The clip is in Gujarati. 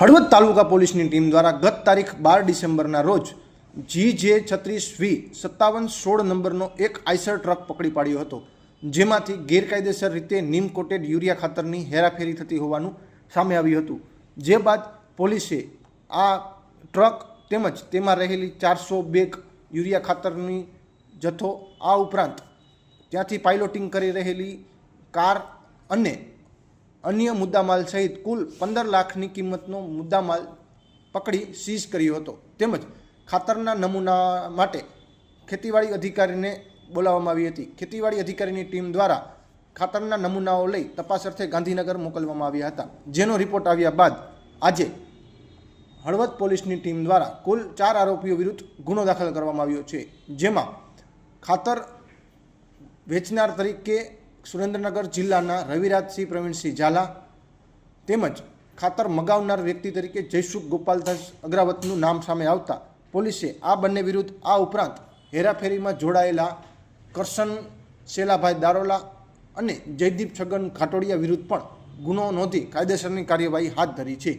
હળવદ તાલુકા પોલીસની ટીમ દ્વારા ગત તારીખ બાર ડિસેમ્બરના રોજ જી જે છત્રીસ વી સત્તાવન સોળ નંબરનો એક આઈસર ટ્રક પકડી પાડ્યો હતો, જેમાંથી ગેરકાયદેસર રીતે નીમ કોટેડ યુરિયા ખાતરની હેરાફેરી થતી હોવાનું સામે આવ્યું હતું. જે બાદ પોલીસે આ ટ્રક તેમજ તેમાં રહેલી ચારસો બેગ યુરિયા ખાતરની જથ્થો આ ઉપરાંત ત્યાંથી પાઇલોટિંગ કરી રહેલી કાર અને અન્ય મુદ્દામાલ સહિત કુલ પંદર લાખની કિંમતનો મુદ્દામાલ પકડી સીઝ કર્યો હતો. તેમજ ખાતરના નમૂના માટે ખેતીવાડી અધિકારીને બોલાવવામાં આવી હતી. ખેતીવાડી અધિકારીની ટીમ દ્વારા ખાતરના નમૂનાઓ લઈ તપાસ અર્થે ગાંધીનગર મોકલવામાં આવ્યા હતા. જેનો રિપોર્ટ આવ્યા બાદ આજે હળવદ પોલીસની ટીમ દ્વારા કુલ ચાર આરોપીઓ વિરુદ્ધ ગુનો દાખલ કરવામાં આવ્યો છે. જેમાં ખાતર વેચનાર તરીકે સુરેન્દ્રનગર જિલ્લાના રવિરાજસિંહ પ્રવીણસિંહ ઝાલા તેમજ ખાતર મગાવનાર વ્યક્તિ તરીકે જયસુખ ગોપાલદાસ અગ્રાવતનું નામ સામે આવતા પોલીસે આ બંને વિરુદ્ધ આ ઉપરાંત હેરાફેરીમાં જોડાયેલા કરશન શેલાભાઈ દારોલા અને જયદીપ છગન ઘાટોડિયા વિરુદ્ધ પણ ગુનો નોંધી કાયદેસરની કાર્યવાહી હાથ ધરી છે.